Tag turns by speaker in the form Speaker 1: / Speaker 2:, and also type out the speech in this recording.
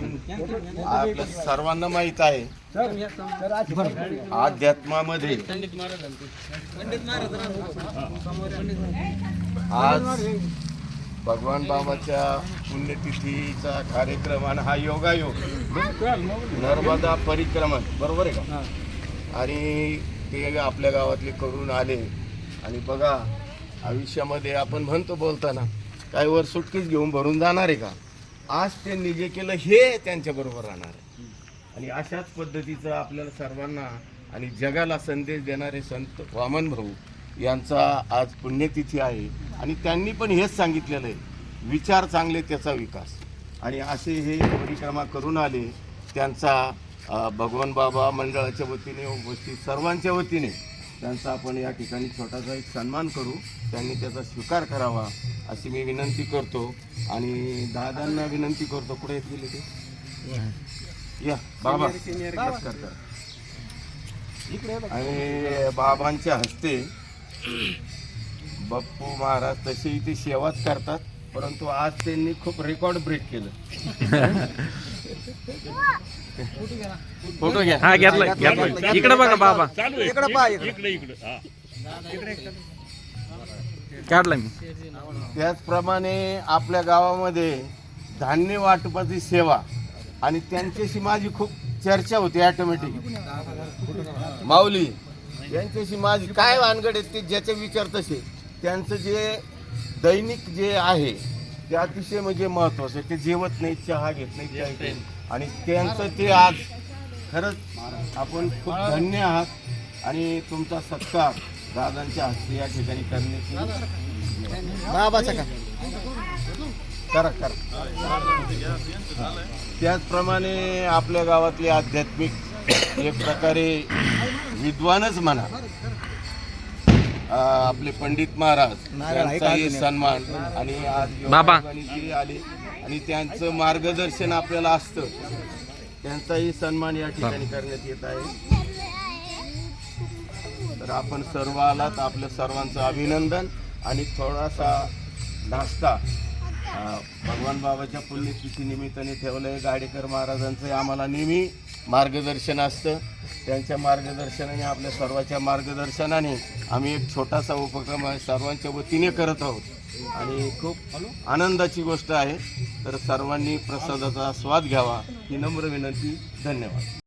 Speaker 1: आपल्या सर्वांना माहीत आहे. अध्यात्मामध्ये आज भगवान बाबाच्या पुण्यतिथीचा कार्यक्रम आणि हा योगायोग नर्मदा परिक्रमण बरोबर आहे का? आणि ते आपल्या गावातले करून आले. आणि बघा आयुष्यामध्ये आपण म्हणतो बोलताना काय वर सुटकीच घेऊन भरून जाणार आहे का? आज त्यांनी जे केलं हे त्यांच्याबरोबर राहणार आहे. आणि अशाच पद्धतीचं आपल्याला सर्वांना आणि जगाला संदेश देणारे संत वामन भाऊ यांचा आज पुण्यतिथी आहे. आणि त्यांनी पण हेच सांगितलेलं आहे. विचार चांगले त्याचा विकास. आणि असे हे परिक्रमा करून आले त्यांचा भगवान बाबा मंडळाच्या वतीने उपस्थित सर्वांच्या वतीने त्यांचा आपण या ठिकाणी छोटासा एक सन्मान करू. त्यांनी त्याचा स्वीकार करावा. अशी मी विनंती करतो आणि दादांना विनंती करतो. कुठे येत गेले ते? या बाबा. आणि बाबांच्या हस्ते बप्पू महाराज तसे इथे सेवाच करतात परंतु आज त्यांनी खूप रेकॉर्ड ब्रेक केलं. फोटो घ्या
Speaker 2: हा घेतलाय इकडे बघा बाबा.
Speaker 3: इकडे इकडे.
Speaker 2: काढला मी.
Speaker 1: त्याचप्रमाणे आपल्या गावामध्ये धान्य वाटपाची सेवा आणि त्यांच्याशी माझी खूप चर्चा होती ऑटोमॅटिक माऊली यांच्याशी माझी काय वानगड आहेत ते ज्याचे विचार तसे त्यांचं जे दैनिक जे आहे ते अतिशय म्हणजे महत्वाचं आहे. ते जेवत नाही चहा घेत नाही नाही. आणि त्यांचं ते आज खरंच आपण खूप धन्य आहात आणि तुमचा सत्कार दादांच्या हस्ते या ठिकाणी करण्याची
Speaker 3: बाबाचा का?
Speaker 1: करा करा. त्याचप्रमाणे आपल्या गावातले आध्यात्मिक एक प्रकारे विद्वानच म्हणा. आपले पंडित महाराज? सन्मान आणि
Speaker 2: बाबा.
Speaker 1: आले आणि त्यांचं मार्गदर्शन आपल्याला असतं. त्यांचाही सन्मान या ठिकाणी करण्यात येत आहे. तर आपण सर्व आलात आपल्या सर्वांचं अभिनंदन आणि थोडासा नाश्ता. भगवान बाबाच्या पुण्यतिथी निमित्ताने ठेवलं आहे गाडेकर महाराजांचं. आम्हाला नेहमी मार्गदर्शन असतं. त्यांच्या मार्गदर्शनाने आपल्या सर्वांच्या मार्गदर्शनाने आम्ही एक छोटासा उपक्रम आहे सर्वांच्या वतीने करत आहोत. आणि खूप आनंदाची गोष्ट आहे. तर सर्वांनी प्रसादाचा स्वाद घ्यावा ही नम्र विनंती. धन्यवाद.